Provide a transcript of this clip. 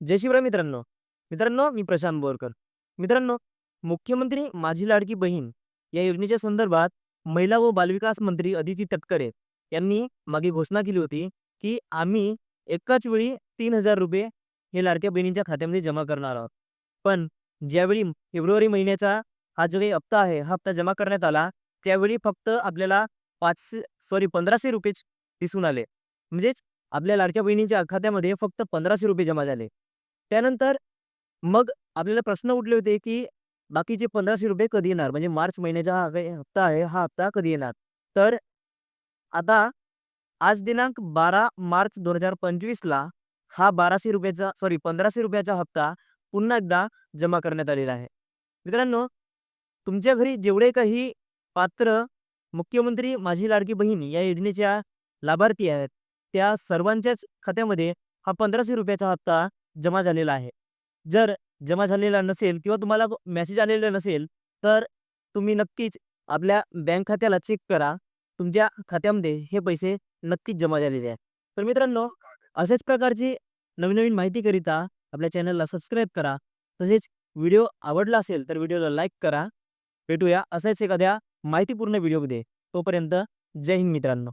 जय शिवराय मित्रांनो. मित्रांनो मी प्रशांत बोरकर. मित्रांनो मुख्यमंत्री माझी लाडकी बहीण या योजनेच्या संदर्भात महिला व बालविकास मंत्री अदिती तटकरे यांनी मागे घोषणा केली होती की आम्ही एकाच वेळी तीन हजार रुपये हे लाडक्या बहिणींच्या खात्यामध्ये जमा करणार आहोत. पण ज्यावेळी फेब्रुवारी महिन्याचा हा जो काही हप्ता आहे हा हप्ता जमा करण्यात आला त्यावेळी फक्त आपल्याला पाचशे सॉरी पंधराशे रुपयेच दिसून आले. म्हणजेच आपल्या लाडक्या बहिणीच्या खात्यामध्ये फक्त पंधराशे रुपये जमा झाले. त्यानंतर मग आपल्याला प्रश्न उठले होते की बाकीचे पंधराशे रुपये कधी येणार? म्हणजे मार्च महिन्याचा हा काही हप्ता आहे हा हप्ता कधी येणार? तर आता आज दिनांक बारा मार्च दोन हजार पंचवीसला हा बाराशे रुपयाचा सॉरी पंधराशे रुपयाचा हप्ता पुन्हा एकदा जमा करण्यात आलेला आहे. मित्रांनो तुमच्या घरी जेवढे काही पात्र मुख्यमंत्री माझी लाडकी बहीण या योजनेच्या लाभार्थी आहेत त्या सर्वांच्याच खात्यामध्ये हा पंधराशे रुपयाचा हप्ता जमा झालेला आहे. जर जमा झालेला नसेल किंवा तुम्हाला मेसेज आलेला नसेल तर तुम्ही नक्कीच आपल्या बँक खात्याला चेक करा. तुमच्या खात्यामध्ये हे पैसे नक्कीच जमा झालेले आहेत. तर मित्रांनो अशाच प्रकारची नवीन नवीन माहितीकरिता आपल्या चॅनलला सबस्क्राईब करा. तसेच व्हिडिओ आवडला असेल तर व्हिडिओला लाईक करा. भेटूया असाच एखाद्या माहितीपूर्ण व्हिडिओमध्ये. तोपर्यंत जय हिंद मित्रांनो.